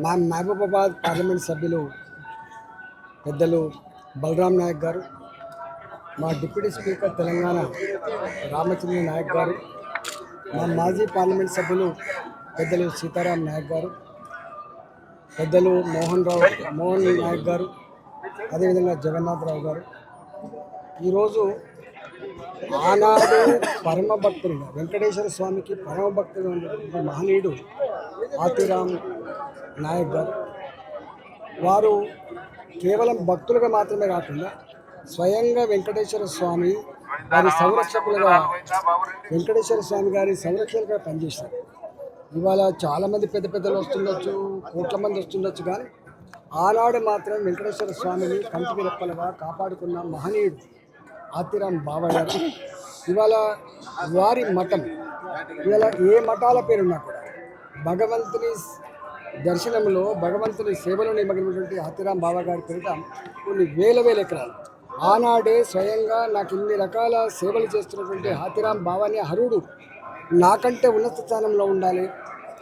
మా మహబూబాబాద్ పార్లమెంట్ సభ్యులు పెద్దలు బలరాం నాయక్ గారు మా డిప్యూటీ స్పీకర్ తెలంగాణ రామచంద్ర నాయక్ గారు మా మాజీ పార్లమెంట్ సభ్యులు పెద్దలు సీతారాం నాయక్ గారు పెద్దలు మోహన్ రావు మోహన్ నాయక్ గారు అదేవిధంగా జగన్నాథరావు గారు. ఈరోజు ఆనాడు పరమభక్తులుగా వెంకటేశ్వర స్వామికి పరమ భక్తులు మహనీయుడు ఆతిరామ్ నాయక్ గారు. వారు కేవలం భక్తులుగా మాత్రమే కాకుండా స్వయంగా వెంకటేశ్వర స్వామి వారి సంరక్షకులుగా వెంకటేశ్వర స్వామి గారి సంరక్షకులుగా పనిచేశారు. ఇవాళ చాలామంది పెద్ద పెద్దలు వస్తుండొచ్చు కోట్ల మంది వస్తుండొచ్చు కానీ ఆనాడు మాత్రం వెంకటేశ్వర స్వామిని కంటికి రెప్పలుగా కాపాడుకున్న మహనీయుడు ఆతిరామ్ బాబా గారు. ఇవాళ వారి మఠం ఇవాళ ఏ మఠాల పేరున్నా కూడా భగవంతుని దర్శనంలో భగవంతుని సేవలో నిమగ్నమైనటువంటి హతిరాం బాబా గారి పేరిట కొన్ని వేల వేల ఎకరాలు. ఆనాడే స్వయంగా నాకు ఇన్ని రకాల సేవలు చేస్తున్నటువంటి హాతిరామ్ బాబాని హరుడు నాకంటే ఉన్నత స్థానంలో ఉండాలి.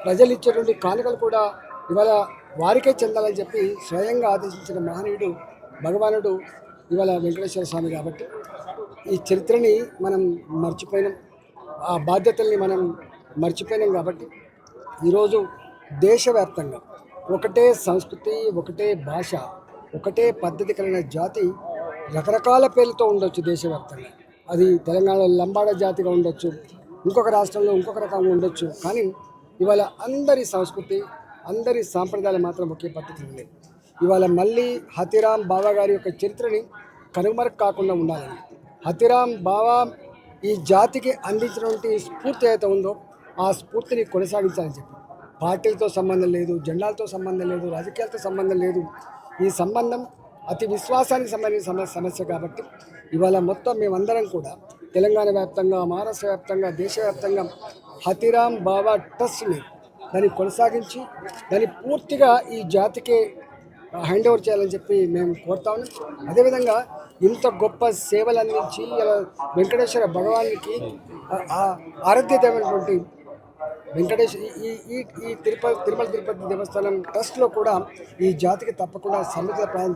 ప్రజలు ఇచ్చేటువంటి కానుకలు కూడా ఇవాళ వారికే చెందాలని చెప్పి స్వయంగా ఆదేశించిన మహనీయుడు భగవానుడు ఇవాళ వెంకటేశ్వర స్వామి కాబట్టి ఈ చరిత్రని మనం మర్చిపోయినాం. ఆ బాధ్యతల్ని మనం మర్చిపోయినాం కాబట్టి ఈరోజు దేశవ్యాప్తంగా ఒకటే సంస్కృతి ఒకటే భాష ఒకటే పద్ధతి కలిగిన జాతి రకరకాల పేర్లతో ఉండొచ్చు దేశవ్యాప్తంగా. అది తెలంగాణలో లంబాడ జాతిగా ఉండొచ్చు ఇంకొక రాష్ట్రంలో ఇంకొక రకంగా ఉండొచ్చు. కానీ ఇవాళ అందరి సంస్కృతి అందరి సాంప్రదాయాలు మాత్రం ఒకే పద్ధతి ఉంది ఇవాళ మళ్ళీ హతిరామ్ బాబా గారి యొక్క చరిత్రని కనుమరుగు కాకుండా ఉండాలని. హతిరామ్ బావా ఈ జాతికి అందించినటువంటి స్ఫూర్తి అయితే ఉందో ఆ స్ఫూర్తిని కొనసాగించాలని చెప్పి పార్టీలతో సంబంధం లేదు జెండాలతో సంబంధం లేదు రాజకీయాలతో సంబంధం లేదు. ఈ సంబంధం అతి విశ్వాసానికి సంబంధించిన సమస్య కాబట్టి ఇవాళ మొత్తం మేమందరం కూడా తెలంగాణ వ్యాప్తంగా మహారాష్ట్ర వ్యాప్తంగా దేశవ్యాప్తంగా హతిరామ్ బాబా ట్రస్ట్ని దాన్ని కొనసాగించి దాన్ని పూర్తిగా ఈ జాతికే హ్యాండ్ ఓవర్ చేయాలని చెప్పి మేము కోరుతా ఉన్నాం. అదేవిధంగా ఇంత గొప్ప సేవలు అందించి ఇలా వెంకటేశ్వర భగవానికి ఆ- ఆరాధ్యతమైనటువంటి వెంకటేష్ ఈ ఈ ఈ తిరుపతి తిరుమల తిరుపతి దేవస్థానం ట్రస్ట్లో కూడా ఈ జాతికి తప్పకుండా సముద్ర ప్రాంతం